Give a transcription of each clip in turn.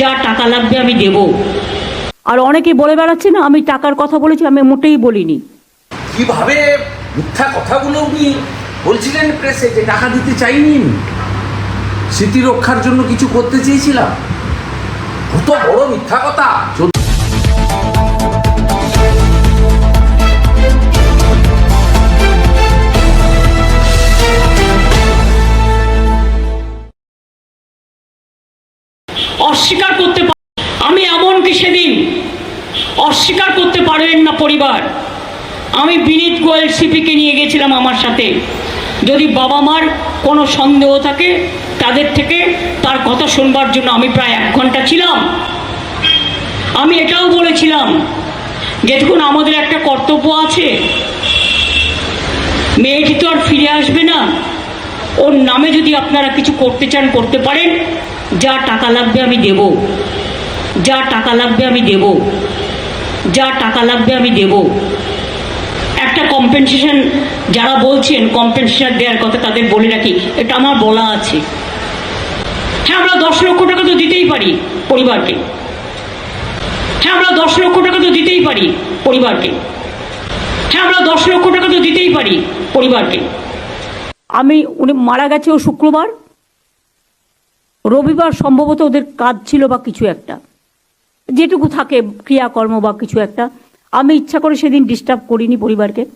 যা টাকা লাগবে আমি দেব। আর অনেকে বলে বেড়াচ্ছে না আমি টাকার কথা বলেছি আমি মোটেই বলিনি। কীভাবে মিথ্যা কথাগুলো উনি বলছিলেন প্রেসে যে টাকা দিতে চাইনি। স্মৃতি রক্ষার জন্য কিছু করতে চেয়েছিলাম। কত বড় মিথ্যা কথা অস্বীকার করতে আমি এমনকি সেদিন অস্বীকার করতে পারবেন না পরিবার। আমি বিনীত গোয়েল সিপিকে নিয়ে গেছিলাম আমার সাথে। যদি বাবা মার কোনো সন্দেহ থাকে, তাদের থেকে তার কথা শুনবার জন্য আমি প্রায় এক ঘণ্টা ছিলাম। আমি এটাও বলেছিলাম যেটুকুন আমাদের একটা কর্তব্য আছে। মেয়েটি তো আর ফিরে আসবে না। ওর নামে যদি আপনারা কিছু করতে চান, করতে পারেন। যা টাকা লাগবে আমি দেব। যা টাকা লাগবে আমি দেব। যা টাকা লাগবে আমি দেব। একটা কম্পেনসেশন যারা বলছেন কম্পেনসেশন দেওয়ার কথা তাদের বলে রাখি, এটা আমার বলা আছে। হ্যাঁ আমরা দশ লক্ষ টাকা তো দিতেই পারি পরিবারকে। হ্যাঁ আমরা দশ লক্ষ টাকা তো দিতেই পারি পরিবারকে। হ্যাঁ আমরা দশ লক্ষ টাকা তো দিতেই পারি পরিবারকে। আমি, উনি মারা গেছে ও শুক্রবার। রবিবার সম্ভবত ওদের কাজ ছিল বা কিছু একটা। যেটুকু থাকে ক্রিয়াকর্ম বা কিছু একটা। আমি ইচ্ছা করে সেদিন ডিস্টার্ব করিনি পরিবারকে।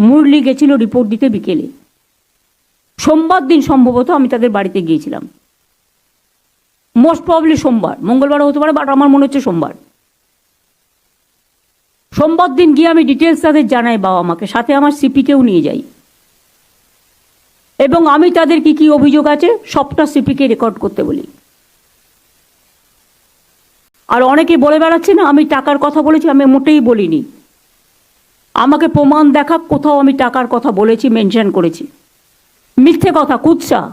মুরলি গেছিল রিপোর্ট দিতে বিকেলে। সোমবার দিন সম্ভবত আমি তাদের বাড়িতে গিয়েছিলাম। মোস্ট প্রবলি সোমবার। মঙ্গলবার হতে পারে বাট আমার মনে হচ্ছে সোমবার। সোমবার দিন গিয়ে আমি ডিটেলস তাদের জানাই বাবা মাকে সাথে আমার সিপিকেও নিয়ে যাই। এবং আমি তাদের কি কি অভিযোগ আছে সবটা সিপিকে রেকর্ড করতে বলি। আর অনেকে বলে বেড়াচ্ছে না, আমি টাকার কথা বলেছি, আমি মোটেই বলিনি। আমাকে প্রমাণ দেখা, কোথাও আমি টাকার কথা বলেছি, মেনশন করেছি। মিথ্যে কথা, কুৎসা,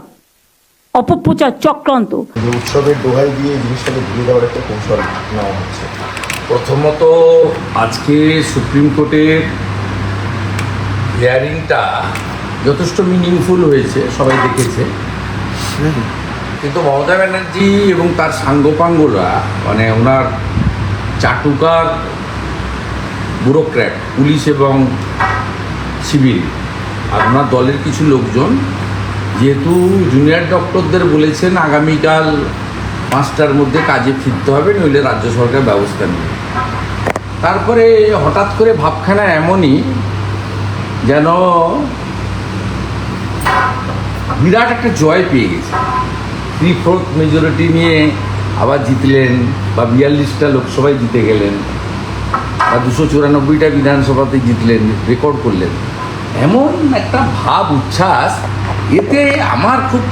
অপপ্রচার, চক্রান্ত। উৎসবের দোহাই দিয়ে জিনিসটাকে ভুলে দেওয়ার একটা কৌশল নেওয়া হচ্ছে। প্রথমত, আজকে সুপ্রিম কোর্টের হিয়ারিংটা যথেষ্ট মিনিংফুল হয়েছে, সবাই দেখেছে। কিন্তু মমতা ব্যানার্জি এবং তার সাঙ্গপাঙ্গরা মানে ওনার চাটুকার ব্যুরোক্র্যাট, পুলিশ এবং সিভিল, আর ওনার দলের কিছু লোকজন, যেহেতু জুনিয়র ডক্টরদের বলেছেন আগামীকাল পাঁচটার মধ্যে কাজে ফিরতে হবে, নইলে রাজ্য সরকার ব্যবস্থা নেবে। তারপরে হঠাৎ করে ভাবখানা এমনই, যেন বিরাট একটা জয় পেয়ে গেছে। থ্রি ফোর্থ মেজরিটি নিয়ে আবার জিতলেন বা বিয়াল্লিশটা লোকসভায় জিতে গেলেন বা দুশো চুরানব্বইটা বিধানসভাতে জিতলেন রেকর্ড করলেন। এমন একটা ভাব, উচ্ছ্বাস, এতে আমার খুব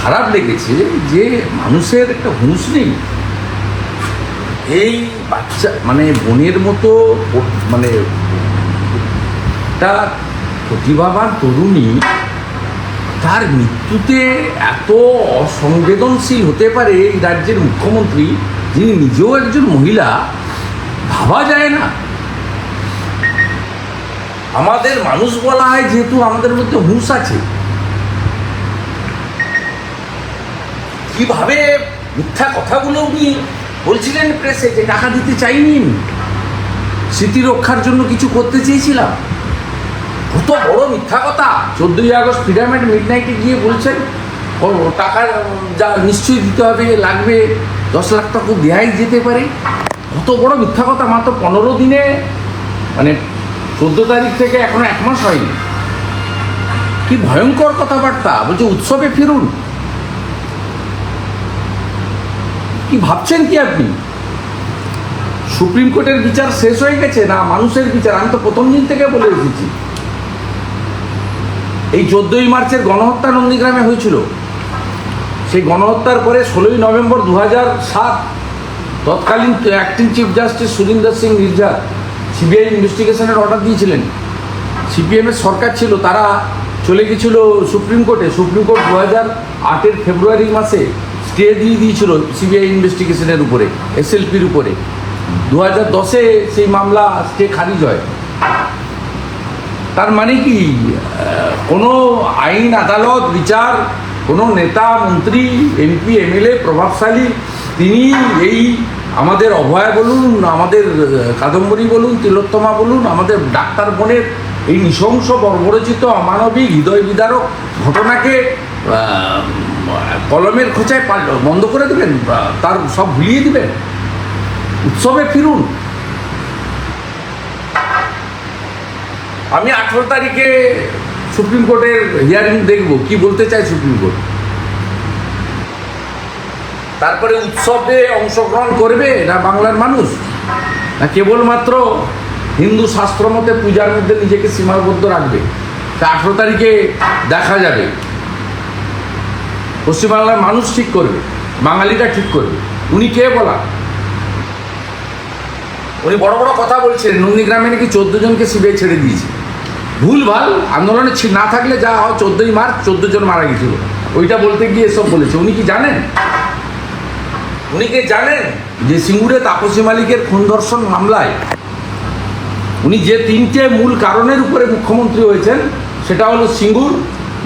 খারাপ লেগেছে যে মানুষের একটা হুঁশ নেই। এই বাচ্চা মানে বোনের মতো মানে একটা প্রতিভাবান তরুণী তার মৃত্যুতে এত অসংবেদনশীল হতে পারে এই রাজ্যের মুখ্যমন্ত্রী, যিনি নিজেও একজন মহিলা, ভাবা যায় না। আমাদের মানুষ বলা হয় যেহেতু আমাদের মধ্যে হুঁশ আছে। কীভাবে মিথ্যা কথাগুলো উনি বলছিলেন প্রেসে যে টাকা দিতে চাইনি স্মৃতি রক্ষার জন্য কিছু করতে চেয়েছিলাম। কত বড় মিথ্যা কথা। চোদ্দই আগস্ট পিরামিড মিড নাইটে গিয়ে বলছেন টাকা, যা, নিশ্চয়ই দিতে হবে, লাগবে, দশ লাখ টাকা দেয়াই যেতে পারে। কত বড় মিথ্যা কথা, মাত্র পনেরো দিনে মানে চোদ্দ তারিখ থেকে এখনও এক মাস হয়নি। কি ভয়ঙ্কর কথাবার্তা, বলছে, উৎসবে ফিরুন। কি ভাবছেন কি আপনি? সুপ্রিম কোর্টের বিচার শেষ হয়ে গেছে, না মানুষের বিচার? আমি তো প্রথম দিন থেকে বলে এসেছি। এই চোদ্দই মার্চের গণহত্যা নন্দীগ্রামে হয়েছিল। সেই গণহত্যার পরে ষোলোই নভেম্বর দু সাত তৎকালীন acting chief justice Surinder Singh Neerja CBI ইনভেস্টিগেশনের অর্ডার দিয়েছিলেন। সিপিএমের সরকার ছিল, তারা চলে গেছিল সুপ্রিম কোর্টে। সুপ্রিম কোর্ট দু হাজার আটের ফেব্রুয়ারি মাসে স্টে দিয়ে দিয়েছিল সিবিআই ইনভেস্টিগেশনের উপরে, এসএলপির উপরে। দু হাজার দশে সেই মামলা স্টে খারিজ হয়। তার মানে কি? কোনো আইন, আদালত, বিচার, কোনো নেতা, মন্ত্রী, এমপি, এমএলএ, প্রভাবশালী, তিনি এই আমাদের অভয়া বলুন, আমাদের কাদম্বরী বলুন, তিলোত্তমা বলুন, আমাদের ডাক্তার বোনের এই নৃশংস বর্বরচিত অমানবিক হৃদয় বিদারক ঘটনাকে কলমের খোঁচায় বন্ধ করে দেবেন তার সব ভুলিয়ে দিবেন। উৎসবে ফিরুন। আমি আঠেরো তারিখে সুপ্রিম কোর্টের হিয়ারিং দেখব, কি বলতে চায় সুপ্রিম কোর্ট? তারপরে উৎসবে অংশগ্রহণ করবে না বাংলার মানুষ? না কেবলমাত্র হিন্দু শাস্ত্র মতে পূজার মধ্যে নিজেকে সীমাবদ্ধ রাখবে? তা আঠেরো তারিখে দেখা যাবে। পশ্চিমবাংলার মানুষ ঠিক করবে বাঙালিটা ঠিক করবে। উনি কে বলা? উনি বড় বড় কথা বলছেন, নন্দীগ্রামে নাকি চোদ্দ জনকে সিবিআই ছেড়ে দিয়েছে। ভুল ভালো আন্দোলনে না থাকলে যা হয় চোদ্দই মার্চ চোদ্দ জন মারা গেছিল ওইটা বলতে গিয়ে এসব বলেছে। উনি কি জানেন? উনি কি জানেন যে সিঙ্গুরে তাপসী মালিকের খুন ধর্ষণ মামলায় উনি যে তিনটে মূল কারণের উপরে মুখ্যমন্ত্রী হয়েছেন, সেটা হলো সিঙ্গুর,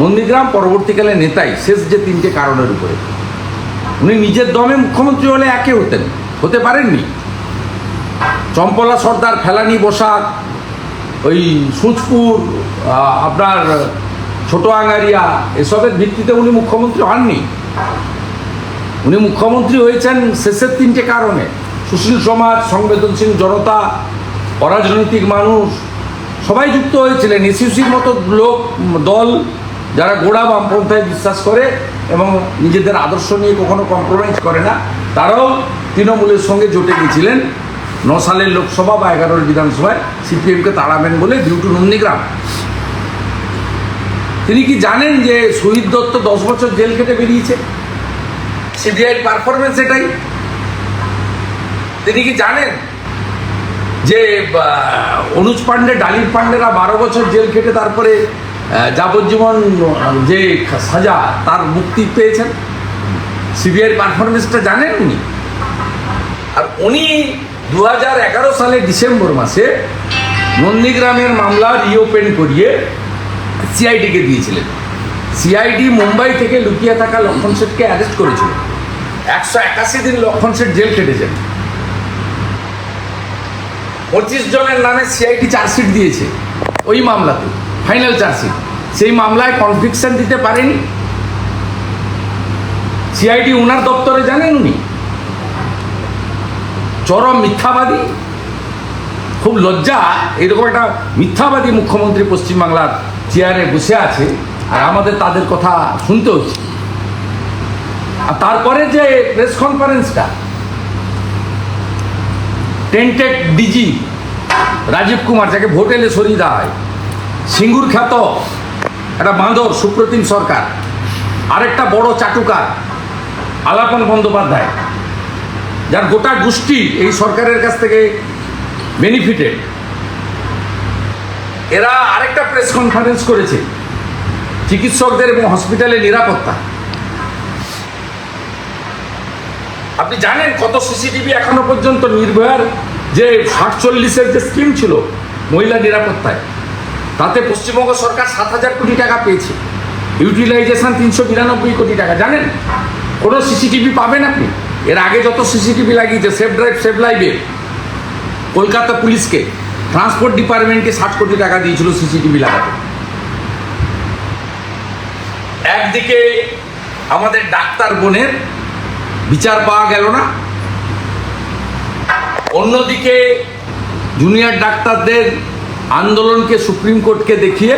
নন্দীগ্রাম, পরবর্তীকালে নেতাই, শেষ যে তিনটে কারণের উপরে। উনি নিজের দমে মুখ্যমন্ত্রী হলে একে হতেন। হতে পারেননি। চম্পলা, সর্দার, ফেলানি, বসাক ওই সুচপুর আপনার ছোট আঙ্গারিয়া এসবের ভিত্তিতে উনি মুখ্যমন্ত্রী হননি। উনি মুখ্যমন্ত্রী হয়েছেন শেষের তিনটে কারণে। সুশীল সমাজ, সংবেদনশীল জনতা, অরাজনৈতিক মানুষ, সবাই যুক্ত হয়েছিলেন। এসিউসির মতো লোক, দল, যারা গোড়া বামপন্থায় বিশ্বাস করে এবং নিজেদের আদর্শ নিয়ে কখনো কম্প্রোমাইজ করে না, তারাও তৃণমূলের সঙ্গে জোটে গেছিলেন। ন সালের লোকসভা বা এগারোর বিধানসভায় সিপিএমকে তাড়াবেন বলে ডিউ টু নন্দীগ্রাম তিনি কি জানেন যে শহীদ দত্ত দশ বছর জেল কেটে বেরিয়েছে? সিবিআই পারফরমেন্স এটাই। তিনি কি জানেন যে অনুজ পান্ডে ডালির পান্ডেরা বারো বছর জেল কেটে তারপরে যাবজ্জীবন যে সাজা, তার মুক্তি পেয়েছেন? সিবিআই পারফরমেন্সটা জানেন উনি? আর উনি দু সালে ডিসেম্বর মাসে নন্দীগ্রামের মামলা রিওপেন করিয়ে সিআইডিকে দিয়েছিলেন। সিআইডি মুম্বাই থেকে লুকিয়ে থাকা লক্ষণ শেঠকে অ্যারেস্ট করেছিল। একশো একাশি দিন লক্ষণ শেঠ জেল কেটেছেন পঁচিশ জনের নামে সিআইডি চার্জশিট দিয়েছে ওই মামলাতে ফাইনাল চার্জশিট সেই মামলায় কনভিকশন দিতে পারেনি। সিআইডি ওনার দপ্তরে জানেন উনি? চরম মিথ্যাবাদী? খুব লজ্জা, এরকম একটা মিথ্যাবাদী মুখ্যমন্ত্রী পশ্চিমবাংলার চেয়ারে বসে আছে, আর আমাদের তাদের কথা শুনতে হচ্ছে। আর তারপরে যে প্রেস কনফারেন্সটা, টেন্টেড ডিজি রাজীব কুমার, যাকে ভোট এলে সরিয়ে দেওয়া হয়, সিঙ্গুর খ্যাত একটা বাঁদর সুপ্রতিম সরকার, আরেকটা বড় চাটুকার, আলাপন বন্দ্যোপাধ্যায় যার গোটা গোষ্ঠী এই সরকারের কাছ থেকে বেনিফিটেড এরা আরেকটা প্রেস কনফারেন্স করেছে, চিকিৎসকদের এবং হসপিটালের নিরাপত্তা। আপনি জানেন কত সিসিটিভি এখনও পর্যন্ত নির্ভয়ার যে ষাট চল্লিশের যে স্কিম ছিল, মহিলা নিরাপত্তায়? তাতে পশ্চিমবঙ্গ সরকার সাত হাজার কোটি টাকা পেয়েছে। ইউটিলাইজেশন তিনশো বিরানব্বই কোটি টাকা। জানেন? কোনো সিসিটিভি পাবেন আপনি? এর আগে যত সিসিটিভি লাগিয়েছে সেফ ড্রাইভ সেফ লাইভে কলকাতা পুলিশকে ট্রান্সপোর্ট ডিপার্টমেন্টকে ষাট কোটি টাকা দিয়েছিল সিসিটিভি লাগাতে। একদিকে আমাদের ডাক্তার বোনের বিচার পাওয়া গেল না, অন্যদিকে জুনিয়র ডাক্তারদের আন্দোলনকে সুপ্রিম কোর্টকে দেখিয়ে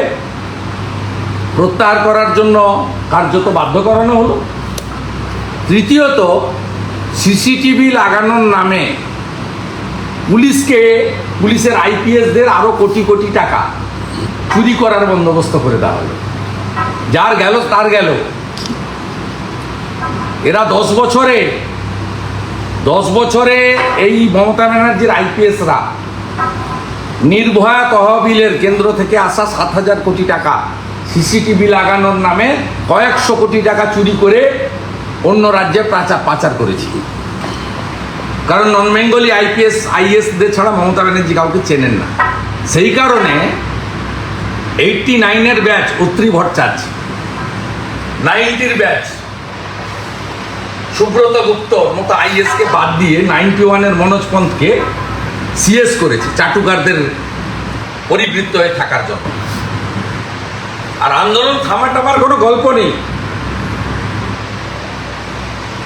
প্রত্যাহার করার জন্য কার্যত বাধ্য করানো হলো। তৃতীয়ত সিসিটিভি লাগানোর নামে পুলিশকে, পুলিশের আইপিএসদের আরও কোটি কোটি টাকা চুরি করার বন্দোবস্ত করে দেওয়া হলো। যার গেল, তার গেল। এরা দশ বছরে দশ বছরে এই মমতা ব্যানার্জির আইপিএসরা নির্ভয়া তহবিলের কেন্দ্র থেকে আসা সাত হাজার কোটি টাকা সিসিটিভি লাগানোর নামে কয়েকশো কোটি টাকা চুরি করে অন্য রাজ্যে পাচার পাচার করেছি। কারণ নন বেঙ্গলি আইপিএস আইএসদের ছাড়া মমতা ব্যানার্জি কাউকে চেনেন না। সেই কারণে এইটটি নাইনের ব্যাচ অত্রি ভট্টাচার্য, নাইনটির ব্যাচ সুব্রত গুপ্তর মতো আইএসকে বাদ দিয়ে নাইনটি ওয়ানের মনোজ পন্থকে সিএস করেছে, চাটুকারদের পরিবৃত্ত হয়ে থাকার জন্য। আর আন্দোলন থামাটামার কোনো গল্প নেই।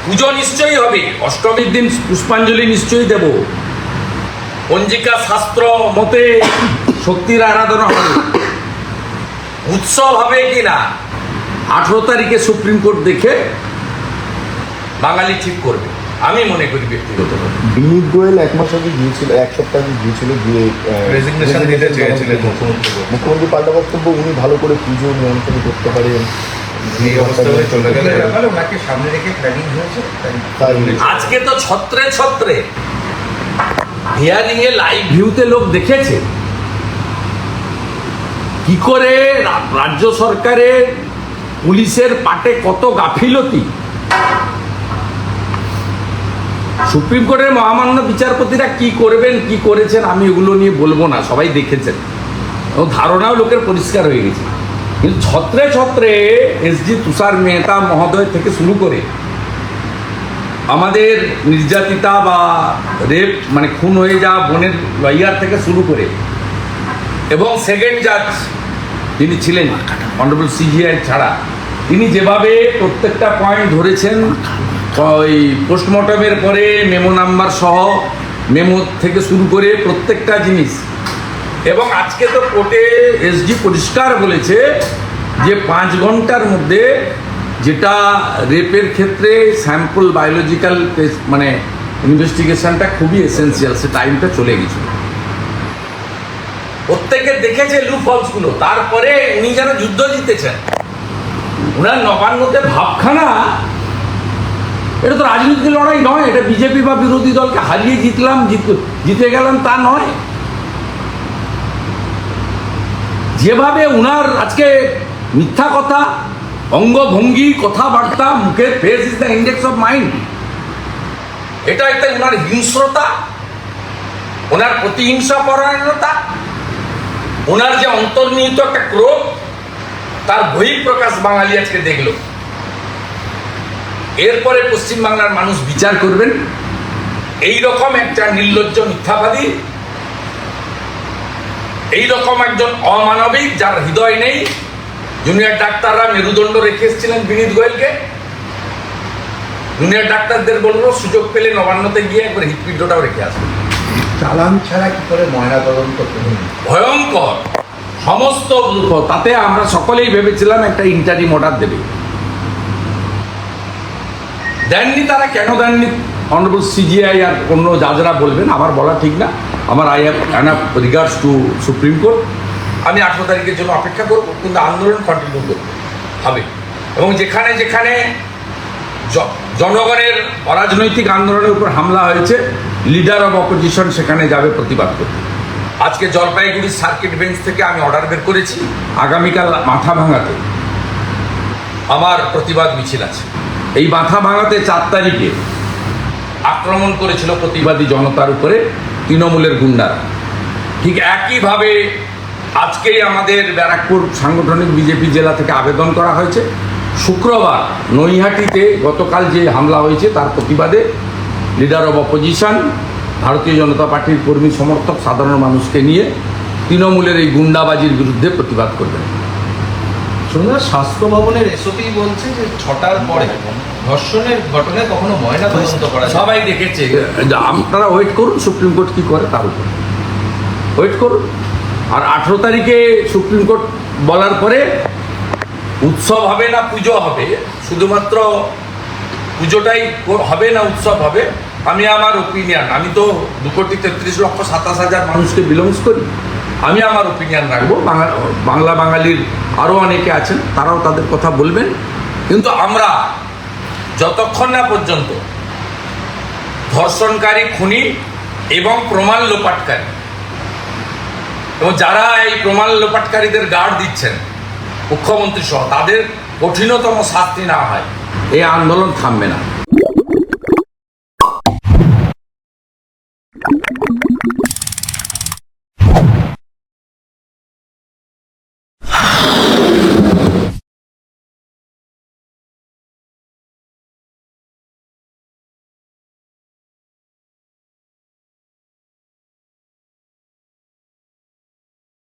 পুজো নিশ্চয়ই হবে অষ্টমীর দিন পুষ্পাঞ্জলি নিশ্চয়ই দেব। পঞ্জিকা শাস্ত্র মতে শক্তির আরাধনা হবে। উৎসব হবে কি না আঠেরো তারিখে সুপ্রিম কোর্ট দেখে বাঙালি ঠিক করবে। আমি মনে করি ব্যক্তিগতভাবে বিনীত গোয়েল এক মাস আগে গিয়েছিল এক সপ্তাহ আগে গিয়েছিল গিয়ে Resignation দিতে চেয়েছিলেন মুখ্যমন্ত্রী। মুখ্যমন্ত্রী পাল্টা বক্তব্য উনি ভালো করে পুজো নিয়ন্ত্রণ করতে পারেন। আজকে তো ছত্রে ছত্রে। হিয়ারিং এ লাইভ ভিউতে লোক দেখেছে। কি করে রাজ্য সরকারের পুলিশের পাটে কত গাফিলতি? সুপ্রিম কোর্টের মহামান্য বিচারপতিরা কি করবেন কি করেছেন আমি এগুলো নিয়ে বলব না সবাই দেখেছেন। এবং ধারণাও লোকের পরিষ্কার হয়ে গেছে। কিন্তু ছত্রে ছত্রে এসজি তুষার মেহতা মহোদয় থেকে শুরু করে আমাদের নির্যাতিতা বা রেপ মানে খুন হয়ে যাওয়া বোনের লয়ার থেকে শুরু করে। এবং সেকেন্ড জাজ যিনি ছিলেন, অনারেবল সিজিআই ছাড়া, তিনি যেভাবে প্রত্যেকটা পয়েন্ট ধরেছেন, ওই পোস্টমর্টমের পরে মেমো নাম্বার সহ মেমো থেকে শুরু করে প্রত্যেকটা জিনিস এবং আজকে তো কোর্টে এসডি পরিষ্কার বলেছে যে পাঁচ ঘণ্টার মধ্যে যেটা রেপের ক্ষেত্রে স্যাম্পল বায়োলজিক্যাল মানে ইনভেস্টিগেশনটা খুবই এসেন্সিয়াল সে টাইমটা চলে গেছিল। প্রত্যেকে দেখেছে লু ফলসগুলো, তারপরে উনি যেন যুদ্ধ জিতেছেন। ওনার নবান্নতে ভাবখানা, এটা তো রাজনৈতিক লড়াই নয়, এটা বিজেপি বা বিরোধী দলকে হারিয়ে জিতলাম, জিত, জিতে গেলাম তা নয়। যেভাবে উনার আজকে মিথ্যা কথা, অঙ্গভঙ্গি, কথাবার্তা মুখের face is the index of mind এটা একটা ওনার হিংস্রতা ওনার প্রতিহিংসা পরায়ণতা ওনার যে অন্তর্নিহিত একটা ক্রোধ, তার বহিঃপ্রকাশ বাঙালি আজকে দেখল। এরপরে পশ্চিমবাংলার মানুষ বিচার করবেন। এই রকম একটা নির্লজ্জ মিথ্যাবাদী এই রকম একজন অমানবিক যার হৃদয় নেই। জুনিয়র ডাক্তাররা মেরুদণ্ড রেখে এসেছিলেন বিনীত গোয়েলকে। জুনিয়র ডাক্তারদের বলব সুযোগ পেলে নবান্নতে গিয়ে একবার হৃৎপিণ্ডটাও রেখে আসবেন চালান ছাড়া কি করে ময়না তদন্ত ভয়ঙ্কর। সমস্ত তাতে আমরা সকলেই ভেবেছিলাম একটা ইন্টারিম অর্ডার দেবে। দেননি তারা কেন দেননি? অনারেবল সিজিআই আর অন্য জাজরা বলবেন আমার বলা ঠিক না। আমার I have enough regards to Supreme Court. আমি আঠেরো তারিখের জন্য অপেক্ষা করব, কিন্তু আন্দোলন কন্টিনিউ করব। হবে এবং যেখানে যেখানে জনগণের অরাজনৈতিক আন্দোলনের উপর হামলা হয়েছে লিডার অব অপোজিশন সেখানে যাবে প্রতিবাদ করতে। আজকে জলপাইগুড়ি সার্কিট বেঞ্চ থেকে আমি অর্ডার বের করেছি, আগামীকাল মাথা ভাঙাতে। আমার প্রতিবাদ মিছিল আছে। এই মাথা ভাঙাতে চার তারিখে আক্রমণ করেছিল প্রতিবাদী জনতার উপরে। তৃণমূলের গুন্ডারা ঠিক একইভাবে আজকেই আমাদের ব্যারাকপুর সাংগঠনিক বিজেপি জেলা থেকে আবেদন করা হয়েছে। শুক্রবার নৈহাটিতে গতকাল যে হামলা হয়েছে, তার প্রতিবাদে লিডার অব অপোজিশন ভারতীয় জনতা পার্টির কর্মী সমর্থক সাধারণ মানুষকে নিয়ে তৃণমূলের এই গুন্ডাবাজির বিরুদ্ধে প্রতিবাদ করবেন। শুনুন স্বাস্থ্য ভবনের এসওপি বলছে যে ছটার পরে ধর্ষণের ঘটনায় কখনো ময়না তদন্ত করা সবাই দেখেছে। আপনারা ওয়েট করুন সুপ্রিম কোর্ট কী করে তার উপর। ওয়েট করুন। আর আঠেরো তারিখে সুপ্রিম কোর্ট বলার পরে উৎসব হবে না পুজো হবে? শুধুমাত্র পুজোটাই হবে না উৎসব হবে? আমি আমার ওপিনিয়ন আমি তো দু কোটি তেত্রিশ লক্ষ সাতাশ হাজার মানুষকে বিলংস করি। আমি আমার ওপিনিয়ন রাখব। বাংলা বাঙালির আরও অনেকে আছেন, তারাও তাদের কথা বলবেন। কিন্তু আমরা যতক্ষণ না পর্যন্ত ধর্ষণকারী, খুনি এবং প্রমাণ লোপাটকারী এবং যারা এই প্রমাণ লোপাটকারীদের গার্ড দিচ্ছেন, মুখ্যমন্ত্রী সহ, তাদের কঠিনতম শাস্তি না হয়। এই আন্দোলন থামবে না।